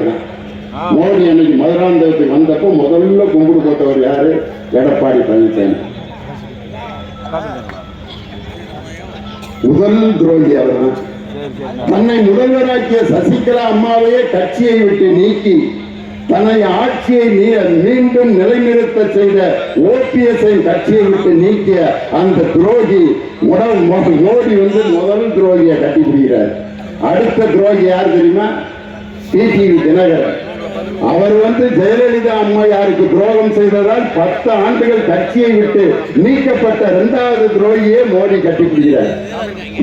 தான் மோடி அன்னைக்கு மதுராந்தகத்துக்கு வந்தப்போ முதல்ல கும்பிடு போட்டவர் யாரு? எடப்பாடி பழனிசாமி. முதல் துரோகி அவர் தான் தன்னை முதல்வராக்கிய சசிகலா அம்மாவையே கட்சியை விட்டு நீக்கி தன்னை ஆட்சியை நீ- மீண்டும் நிலைநிறுத்த செய்த ஓபிஎஸ் கட்சியை விட்டு நீக்கிய அந்த துரோகி முதல் மோடி வந்து முதல் துரோகியை கட்டிப்பிடிக்கிறார் அடுத்த துரோகி யார் தெரியுமா? டிடிவி தினகரன். அவர் வந்து ஜெயலலிதா அம்மையாருக்கு துரோகம் செய்ததால் பத்து ஆண்டுகள் கட்சியை விட்டு நீக்கப்பட்ட இரண்டாவது துரோகியே மோடி கட்டிப்பிடிக்கிறார்.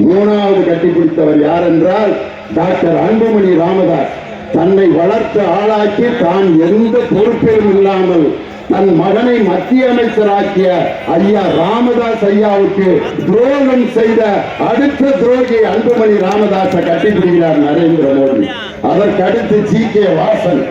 மூணாவது கட்டிப்பிடித்தவர் யார் என்றால் டாக்டர் அன்புமணி ராமதாஸ். தன்னை வளர்த்து ஆளாக்கி தான் எந்த பொறுப்பிலும் இல்லாமல் தன் மகனை மத்திய அமைச்சராக்கிய ஐயா ராமதாஸ் ஐயாவுக்கு துரோகம் செய்த அடுத்த துரோகி அன்புமணி ராமதாஸை கட்டிப்பிடிக்கிறார் நரேந்திர மோடி. அதற்கு அடுத்து G K Vasan.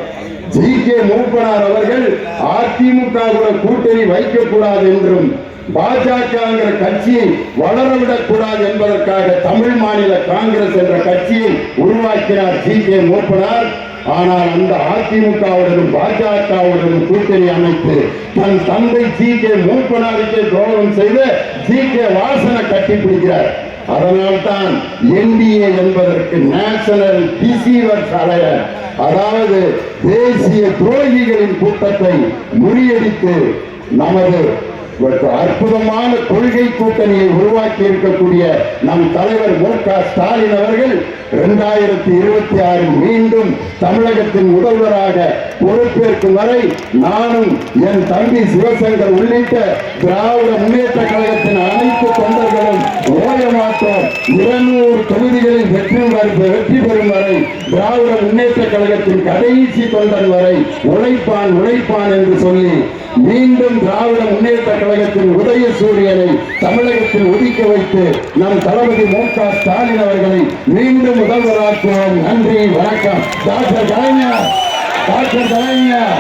G K Moopanar அவர்கள் அதிமுக கூட கூட்டணி வைக்கக்கூடாது என்றும் பாஜகங்கிற கட்சியை வளரவிடக் கூடாது என்பதற்காக தமிழ் மாநில காங்கிரஸ் என்ற கட்சியை உருவாக்கினார் ஜி கே மூப்பனார். ஆனால் அந்த அதிமுகவுடனும் பாஜகவுடனும் கூட்டணி அமைத்து தன் தந்தை ஜி கே மூப்பனாருக்கே துரோகம் செய்து ஜி கே வாசனை கட்டிப்பிடிக்கிறார். அதனால்தான் என்டிஏ என்பதற்கு நேஷனல் டிசீவர்ஸ் அலையர் அதாவது தேசிய துரோகிகளின் கூட்டத்தை முறியடித்து நமது அற்புதமான கொள்கை கூட்டணியை உருவாக்கி இருக்கக்கூடிய நம் தலைவர் மு க ஸ்டாலின் அவர்கள் இரண்டாயிரத்தி இருபத்தி ஆறில் மீண்டும் தமிழகத்தின் முதல்வராக பொறுப்பேற்கும் வரை நானும் என் தம்பி சிவசங்கர் உள்ளிட்ட திராவிட முன்னேற்ற இருநூறு தொகுதிகளில் வெற்றி வரு- வெற்றி பெறும் வரை திராவிட முன்னேற்ற கழகத்தின் கடைசி தொண்டன் வரை உழைப்பான் உழைப்பான் என்று சொல்லி மீண்டும் திராவிட முன்னேற்ற கழகத்தின் உதய சூரியனை தமிழகத்தில் உதிக்க வைத்து நம் தளபதி மு க ஸ்டாலின் அவர்களை மீண்டும் முதல்வராக்குவோம். நன்றி வணக்கம். டாக்டர் கலைஞர் டாக்டர் கலைஞர்